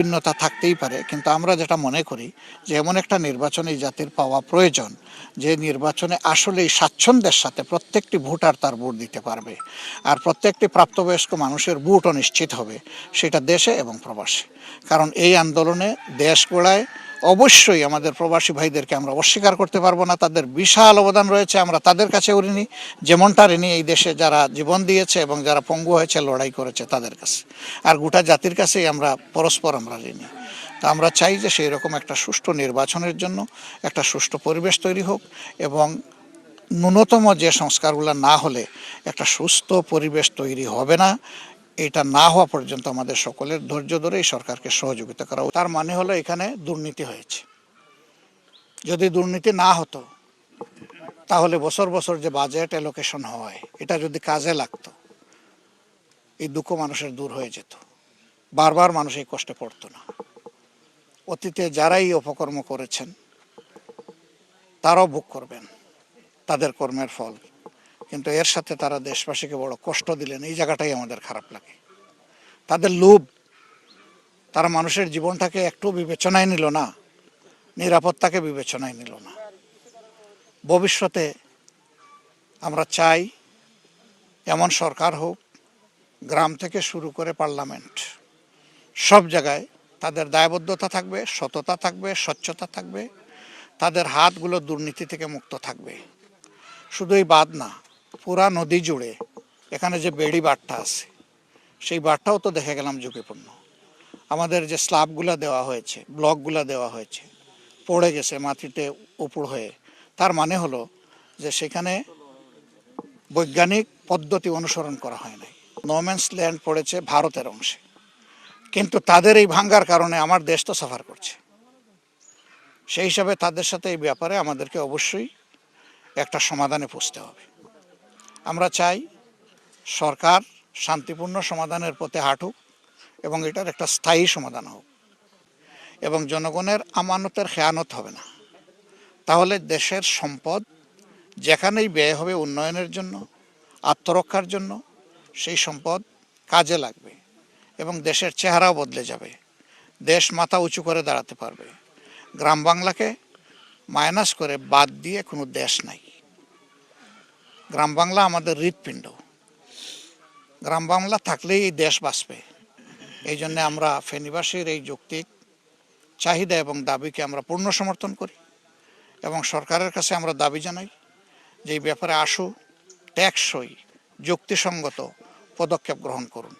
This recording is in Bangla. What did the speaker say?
ভিন্নতা থাকতেই পারে, কিন্তু আমরা যেটা মনে করি যে এমন একটা নির্বাচন এই জাতির পাওয়া প্রয়োজন, যে নির্বাচনে আসলে স্বাচ্ছন্দ্যের সাথে প্রত্যেকটি ভোটার তার ভোট দিতে পারবে। আর প্রত্যেকটি প্রাপ্তবয়স্ক মানুষের ভোটও নিশ্চিত হবে, সেটা দেশে এবং প্রবাসে। কারণ এই আন্দোলনে দেশ গোড়ায় অবশ্যই আমাদের প্রবাসী ভাইদেরকে আমরা অস্বীকার করতে পারব না। তাদের বিশাল অবদান রয়েছে, আমরা তাদের কাছে ঋণী যেমনটা ঋণী এই দেশে যারা জীবন দিয়েছে এবং যারা পঙ্গু হয়েছে, লড়াই করেছে তাদের কাছে। আর গোটা জাতির কাছেই আমরা, পরস্পর আমরা ঋণী। তা আমরা চাই যে সেই রকম একটা সুষ্ঠু নির্বাচনের জন্য একটা সুষ্ঠু পরিবেশ তৈরি হোক এবং ন্যূনতম যে সংস্কারগুলো না হলে একটা সুস্থ পরিবেশ তৈরি হবে না। এটা না হওয়া পর্যন্ত আমাদের সকলের ধৈর্য ধরে এই সরকারকে সহযোগিতা করা তার মানে হলো এখানে দুর্নীতি হয়েছে। যদি দুর্নীতি না হতো, তাহলে বছর বছর যে বাজেট অ্যালোকেশন হয়, এটা যদি কাজে লাগতো, এই দুঃখ মানুষের দূর হয়ে যেত। বারবার মানুষ এই কষ্টে পড়তো না। অতীতে যারাই অপকর্ম করেছেন, তারাও ভোগ করবেন, তাদের কর্মের ফল। কিন্তু এর সাথে তারা দেশবাসীকে বড় কষ্ট দিলেন। এই জায়গাটাই আমাদের খারাপ লাগে। তাদের লোভ, তারা মানুষের জীবনটাকে একটু বিবেচনায় নিল না, নিরাপত্তাকে বিবেচনায় নিল না। ভবিষ্যতে আমরা চাই এমন সরকার হোক, গ্রাম থেকে শুরু করে পার্লামেন্ট, সব জায়গায় তাদের দায়বদ্ধতা থাকবে, সততা থাকবে, স্বচ্ছতা থাকবে, তাদের হাতগুলো দুর্নীতি থেকে মুক্ত থাকবে। শুধু এই বাদ না পুরা নদী জুড়ে এখানে যে বেড়ি বাটটা আছে, সেই বাটটাও তো দেখে গেলাম ঝুঁকিপূর্ণ। আমাদের যে স্ল্যাবগুলো দেওয়া হয়েছে, ব্লকগুলো দেওয়া হয়েছে, পড়ে গেছে মাটিতে উপর হয়ে। তার মানে হলো যে সেখানে বৈজ্ঞানিক পদ্ধতি অনুসরণ করা হয় নাই। নোম্যান্স ল্যান্ড পড়েছে ভারতের অংশে। কিন্তু তাদের এই ভাঙ্গার কারণে আমার দেশ তো সাফার করছে। সেই হিসাবে তাদের সাথে এই ব্যাপারে আমাদেরকে অবশ্যই একটা সমাধানে পৌঁছতে হবে। আমরা চাই সরকার শান্তিপূর্ণ সমাধানের পথে হাঁটুক এবং এটার একটা স্থায়ী সমাধান হোক। এবং জনগণের আমানতের খেয়ানত হবে না। তাহলে দেশের সম্পদ যেখানেই ব্যয় হবে উন্নয়নের জন্য, আত্মরক্ষার জন্য, সেই সম্পদ কাজে লাগবে এবং দেশের চেহারাও বদলে যাবে। দেশ মাথা উঁচু করে দাঁড়াতে পারবে। গ্রাম বাংলাকে মাইনাস করে বাদ দিয়ে কোনো দেশ নাই। গ্রাম বাংলা আমাদের হৃৎপিণ্ড। গ্রাম বাংলা থাকলেই দেশ বাঁচবে। এই জন্য আমরা ফেনীবাসীর এই যৌক্তিক চাহিদা এবং দাবিকে আমরা পূর্ণ সমর্থন করি এবং সরকারের কাছে আমরা দাবি জানাই যে এই ব্যাপারে আসু ট্যাক্সই যুক্তিসঙ্গত পদক্ষেপ গ্রহণ করুন।